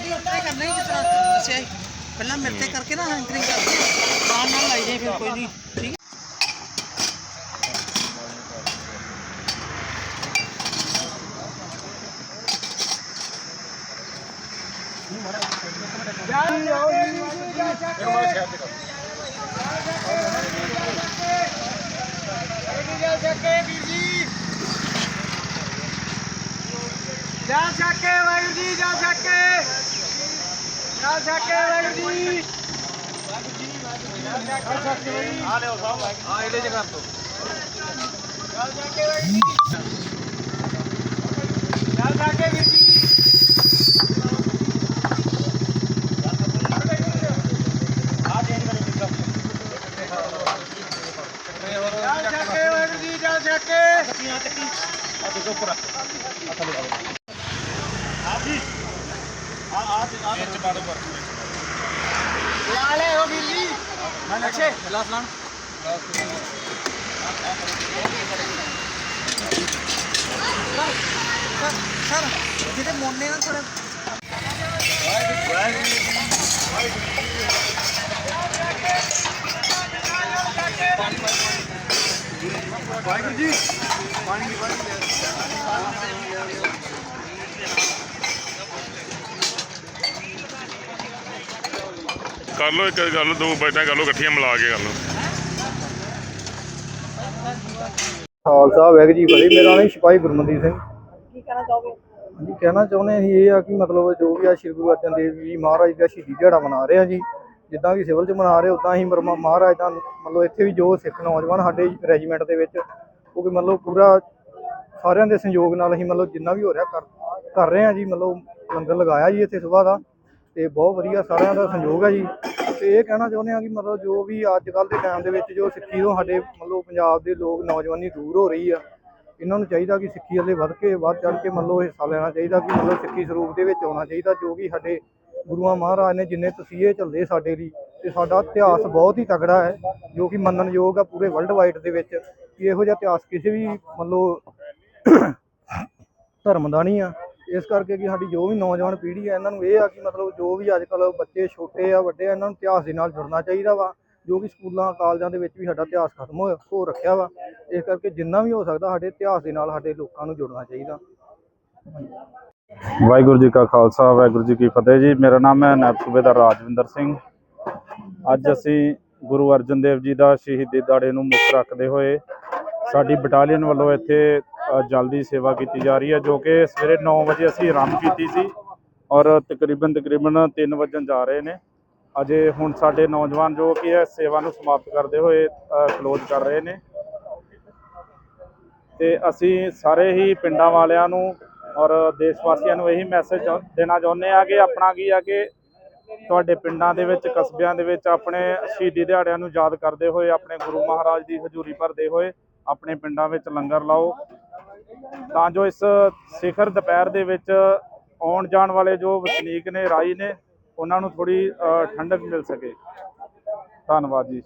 ਜੀ ਉਸ ਕਰਨਾ ਹੀ ਜਿਸ ਤਰ੍ਹਾਂ ਦੱਸਿਆ ਸੀ ਪਹਿਲਾਂ ਮੇਰੇ ਕਰਕੇ ਨਾ ਐਂਕਰਿੰਗ ਕਰਦੇ ਨਾਲ ਨਾਲ ਲਾਈ ਜਾਏ ਫਿਰ ਕੋਈ ਨਹੀਂ। ਠੀਕ ਜਾ ਛੱਕੇ ਵਾਹਿਗੁਰੂ ਜੀ। ਜਾ ਛੱਕੇ ਵਾਹਿਗੁਰੂ ਜੀ ਆ ਲਿਓ ਸਾਹਿਬ ਹਾਂ ਇਹਦੇ ਚ ਕਰ ਦੋ ਜਾ। ਛੱਕੇ ਵਾਹਿਗੁਰੂ ਜੀ ਜਾ ਛੱਕੇ ਵੀਰ ਜੀ ਜਾ ਛੱਕੇ ਵਾਹਿਗੁਰੂ ਜੀ ਜਾ ਛੱਕੇ ਲਾ ਲੈ ਹੋ ਵੀਰ ਜੀ ਮੈਂ ਅਕਸ਼ੇ ਗਲਾਸ ਲਾਣ ਸਰ ਸਰ ਜਿਹਦੇ ਮੋਨੇ ਨਾਲ ਥੋੜਾ ਵਾਹਿਗੁਰੂ ਜੀ ਪਾਣੀ ਦੀ ਵਾਹਿਗੁਰੂ ਕਰ ਲਓ ਇੱਕ ਗੱਲ ਦੋ ਬੈਠਾਂ ਕਰ ਲਓ ਇਕੱਠੀਆਂ ਮਿਲਾ ਕੇ ਕਰ ਲਓ ਖਾਲਸਾ ਵੈਗ ਜੀ ਬੜੀ ਮੇਰਾ ਨਾਮ ਸਿਪਾਹੀ ਗੁਰਮਨਦੀਪ ਸਿੰਘ। ਕੀ ਕਹਿਣਾ ਚਾਹੋਗੇ? ਜੀ ਕਹਿਣਾ ਚਾਹੁੰਦੇ ਅਸੀਂ ਇਹ ਆ ਕਿ ਮਤਲਬ ਜੋ ਵੀ ਆ ਸ਼੍ਰੀ ਗੁਰੂ ਅਰਜਨ ਦੇਵ ਜੀ ਮਹਾਰਾਜ ਦਾ ਸ਼ਹੀਦੀ ਦਿਹਾੜਾ ਮਨਾ ਰਹੇ ਆ ਜੀ ਜਿੱਦਾਂ ਕਿ ਸਿਵਲ 'ਚ ਮਨਾ ਰਹੇ ਉਦਾਂ ਹੀ ਮਰਮਾ ਮਹਾਰਾਜ ਦਾ ਮਤਲਬ ਇੱਥੇ ਵੀ ਜੋ ਸਿੱਖ ਨੌਜਵਾਨ ਸਾਡੇ ਰੈਜੀਮੈਂਟ ਦੇ ਵਿੱਚ ਉਹ ਵੀ ਮਤਲਬ ਪੂਰਾ ਸਾਰਿਆਂ ਦੇ ਸੰਯੋਗ ਨਾਲ ਅਸੀਂ ਮਤਲਬ ਜਿੰਨਾ ਵੀ ਹੋ ਰਿਹਾ ਕਰ ਕਰ ਰਹੇ ਆ ਜੀ ਮਤਲਬ ਲੰਗਰ ਲਗਾਇਆ ਜੀ ਇੱਥੇ ਸਵੇਰ ਦਾ ਤੇ ਬਹੁਤ ਵਧੀਆ ਸਾਰਿਆਂ ਦਾ ਸੰਯੋਗ ਹੈ ਜੀ। ਤੇ ਇਹ ਕਹਿਣਾ ਚਾਹੁੰਦੇ ਆ ਕਿ ਮਤਲਬ ਜੋ ਵੀ ਅੱਜ ਕੱਲ ਦੇ ਟਾਈਮ ਦੇ ਵਿੱਚ ਜੋ ਸਿੱਖੀ ਤੋਂ ਸਾਡੇ ਮਤਲਬ ਪੰਜਾਬ ਦੇ ਲੋਕ, ਨੌਜਵਾਨੀ ਦੂਰ ਹੋ ਰਹੀ ਆ, ਇਹਨਾਂ ਨੂੰ ਚਾਹੀਦਾ ਕਿ ਸਿੱਖੀ ਵੱਲੇ ਵੱਧ ਕੇ, ਵੱਧ ਚੜ ਕੇ ਮਤਲਬ ਹਿੱਸਾ ਲੈਣਾ ਚਾਹੀਦਾ ਕਿ ਮਤਲਬ ਸਿੱਖੀ ਸਰੂਪ ਦੇ ਵਿੱਚ ਆਉਣਾ ਚਾਹੀਦਾ, ਜੋ ਕਿ ਸਾਡੇ ਗੁਰੂਆਂ ਮਹਾਰਾਜ ਨੇ ਜਿੰਨੇ ਤਸੀਹੇ ਝੱਲੇ ਸਾਡੇ ਲਈ, ਤੇ ਸਾਡਾ ਇਤਿਹਾਸ ਬਹੁਤ ਹੀ ਤਗੜਾ ਹੈ, ਜੋ ਕਿ ਮੰਨਣਯੋਗ ਆ ਪੂਰੇ ਵਰਲਡ ਵਾਈਡ ਦੇ ਵਿੱਚ, ਕਿ ਇਹੋ ਜਿਹਾ ਇਤਿਹਾਸ ਕਿਸੇ ਵੀ ਮਤਲਬ ਧਰਮ ਦਾ ਨਹੀਂ ਆ। ਇਸ ਕਰਕੇ ਕਿ ਸਾਡੀ ਜੋ ਵੀ ਨੌਜਵਾਨ ਪੀੜ੍ਹੀ ਹੈ, ਇਹਨਾਂ ਨੂੰ ਇਹ ਆ ਕਿ ਮਤਲਬ ਜੋ ਵੀ ਅੱਜ ਕੱਲ੍ਹ ਬੱਚੇ ਛੋਟੇ ਆ, ਵੱਡੇ ਆ, ਇਹਨਾਂ ਨੂੰ ਇਤਿਹਾਸ ਦੇ ਨਾਲ ਜੁੜਨਾ ਚਾਹੀਦਾ ਵਾ, ਜੋ ਕਿ ਸਕੂਲਾਂ, ਕਾਲਜਾਂ ਦੇ ਵਿੱਚ ਵੀ ਸਾਡਾ ਇਤਿਹਾਸ ਖਤਮ ਹੋ ਹੋ ਰੱਖਿਆ ਵਾ। ਇਸ ਕਰਕੇ ਜਿੰਨਾ ਵੀ ਹੋ ਸਕਦਾ ਸਾਡੇ ਇਤਿਹਾਸ ਦੇ ਨਾਲ ਸਾਡੇ ਲੋਕਾਂ ਨੂੰ ਜੁੜਨਾ ਚਾਹੀਦਾ। ਵਾਹਿਗੁਰੂ ਜੀ ਕਾ ਖਾਲਸਾ, ਵਾਹਿਗੁਰੂ ਜੀ ਕੀ ਫਤਿਹ ਜੀ। ਮੇਰਾ ਨਾਮ ਹੈ ਨਾਇਬ ਸੂਬੇਦਾਰ ਰਾਜਵਿੰਦਰ ਸਿੰਘ। ਅੱਜ ਅਸੀਂ ਗੁਰੂ ਅਰਜਨ ਦੇਵ ਜੀ ਦਾ ਸ਼ਹੀਦੀ ਦਾੜੇ ਨੂੰ ਮੁੱਖ ਰੱਖਦੇ ਹੋਏ ਸਾਡੀ ਬਟਾਲੀਅਨ ਵੱਲੋਂ ਇੱਥੇ ਅ, ਜਲਦੀ ਸੇਵਾ ਕੀਤੀ ਜਾ ਰਹੀ ਹੈ ਜੋ ਕਿ ਸਵੇਰੇ 9 ਵਜੇ ਅਸੀਂ ਆਰੰਭ ਕੀਤੀ ਸੀ ਔਰ ਤਕਰੀਬਨ ਤਕਰੀਬਨ 3 ਵਜਣ ਜਾ ਰਹੇ ਨੇ। ਅਜੇ ਹੁਣ ਸਾਡੇ ਨੌਜਵਾਨ ਜੋ ਕਿ ਇਹ ਸੇਵਾ ਨੂੰ ਸਮਾਪਤ ਕਰਦੇ ਹੋਏ ਕਲੋਜ਼ ਕਰ ਰਹੇ ਨੇ। ਤੇ ਅਸੀਂ ਸਾਰੇ ਹੀ ਪਿੰਡਾਂ ਵਾਲਿਆਂ ਨੂੰ ਔਰ ਦੇਸ਼ ਵਾਸੀਆਂ ਨੂੰ ਇਹੀ ਮੈਸੇਜ ਦੇਣਾ ਚਾਹੁੰਦੇ ਆ ਕਿ ਆਪਣਾ ਕੀ ਆ ਕਿ ਤੁਹਾਡੇ ਪਿੰਡਾਂ ਦੇ ਵਿੱਚ ਕਸਬਿਆਂ ਦੇ ਵਿੱਚ ਆਪਣੇ ਸ਼ਹੀਦੀ ਦਿਹਾੜਿਆਂ ਨੂੰ ਯਾਦ ਕਰਦੇ ਹੋਏ ਆਪਣੇ ਗੁਰੂ ਮਹਾਰਾਜ ਦੀ ਹਜ਼ੂਰੀ ਭਰਦੇ ਹੋਏ ਆਪਣੇ ਪਿੰਡਾਂ ਵਿੱਚ ਲੰਗਰ ਲਾਓ। ਤਾਂ ਜੋ ਇਸ ਸਿਖਰ ਦੁਪਹਿਰ ਦੇ ਵਿੱਚ ਆਉਣ ਜਾਣ ਵਾਲੇ ਜੋ ਵਸਨੀਕ ਨੇ ਰਾਈ ਨੇ, ਉਹਨਾਂ ਨੂੰ ਥੋੜੀ ਠੰਡਕ ਮਿਲ ਸਕੇ। ਧੰਨਵਾਦ ਜੀ।